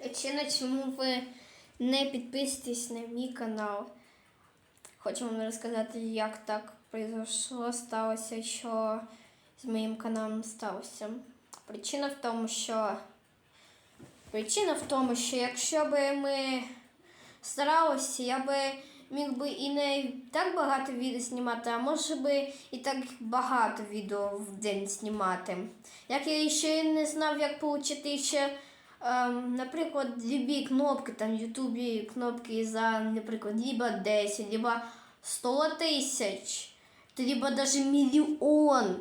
Причина, чому ви не підписуєтесь на мій канал. Хочу вам розказати, як так произошло, сталося, що з моїм каналом сталося. Причина в тому, що причина в тому, що якщо би ми старалися, я би міг би і не так багато відео знімати, а може би і так багато відео в день знімати. Як я ще не знав, як отримати ще, наприклад, любі кнопки, там Ютубі кнопки за, наприклад, либо 10, либо 100 тисяч, либо навіть мільйон.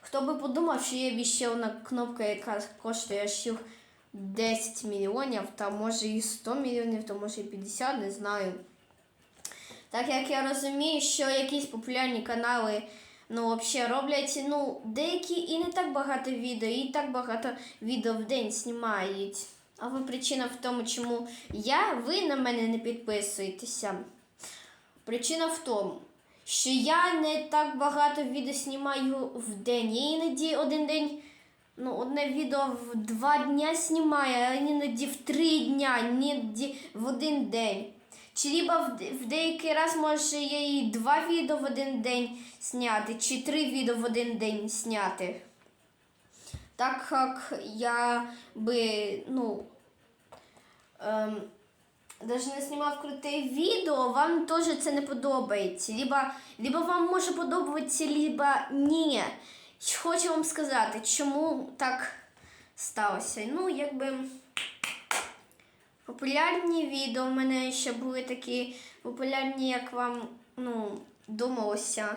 Хто би подумав, що є ще одна кнопка, яка коштує ще 10 мільйонів, та може і 100 мільйонів, то може і 50, не знаю. Так як я розумію, що якісь популярні канали ну, взагалі роблять ну, деякі і не так багато відео, і так багато відео в день знімають. Але причина в тому, чому я, ви на мене не підписуєтеся. Причина в тому, що я не так багато відео знімаю в день. Я іноді один день, ну, одне відео в два дня знімаю, а іноді в три дня, іноді в один день. Чи либо в, в деякий раз може я і два відео в один день зняти, чи три відео в один день зняти. Так як я би, ну, ем, даже не знімав круте відео, вам теж це не подобається. Либо, либо вам може подобатися, либо ні. Хочу вам сказати, чому так сталося. Ну, якби. Популярні відео в мене ще були такі популярні, як вам ну, думалося.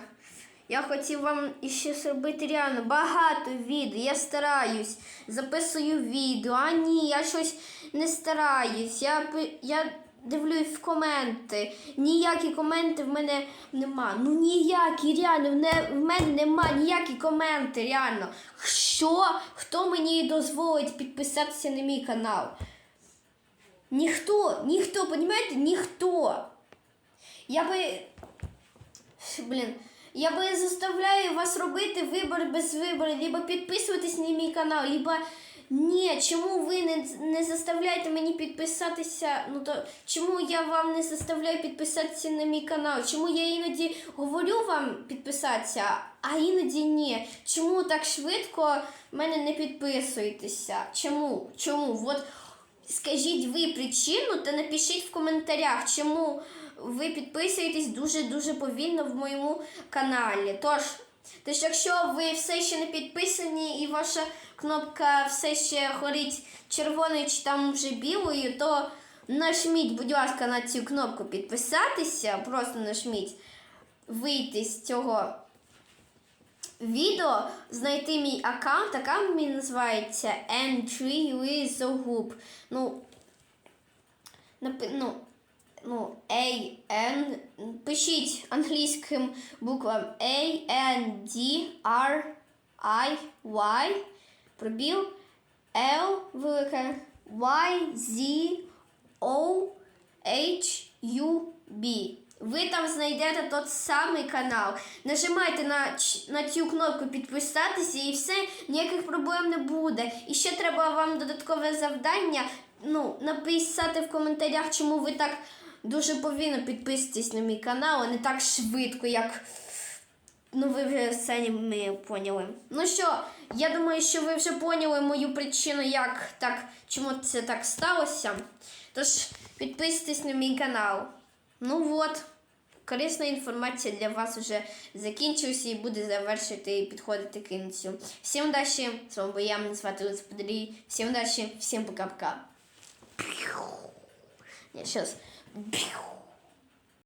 Я хотів вам іще зробити реально багато відео. Я стараюсь, записую відео, а ні, я щось не стараюсь. Я, я дивлюсь в коменти. Ніякі коменти в мене нема. Ну ніякі, реально, в мене нема ніякі коменти, реально. Що? Хто мені дозволить підписатися на мій канал? Ніхто, ніхто, понімаєте? Ніхто. Я би. Блін. Я би заставляю вас робити вибір без вибору, либо підписуватись на мій канал, либо ні, чому ви не, не заставляєте мені підписатися? Ну то чому я вам не заставляю підписатися на мій канал? Чому я іноді говорю вам підписатися, а іноді ні? Чому так швидко мене не підписуєтеся? Чому? Чому? От Скажіть ви причину та напишіть в коментарях, чому ви підписуєтесь дуже-дуже повільно в моєму каналі. Тож, тож, якщо ви все ще не підписані і ваша кнопка все ще горить червоною чи там вже білою, то нажміть, будь ласка, на цю кнопку підписатися, просто нажміть вийти з цього відео знайти мій аккаунт. Аккаунт мій називається N3 Lizogroup. Ну, напи, ну, ну, A, N, пишіть англійським буквам A, N, D, R, I, Y, пробіл, L, велике, Y, Z, O, H, U, B. Ви там знайдете тот самий канал. Нажимайте на, на цю кнопку підписатися і все, ніяких проблем не буде. І ще треба вам додаткове завдання. Ну, написати в коментарях, чому ви так дуже повільно підписуєтесь на мій канал, а не так швидко, як. Ну, ви вже самі поняли. Ну що, я думаю, що ви вже поняли мою причину, як так, чому це так сталося. Тож підписуйтесь на мій канал. Ну от, корисна інформація для вас вже закінчилася і буде завершити і підходити к кінцю. Всім удачі, з вами був я, мене звати Лиз Подарій. Всім удачі, всім пока-пока. Ні, щас.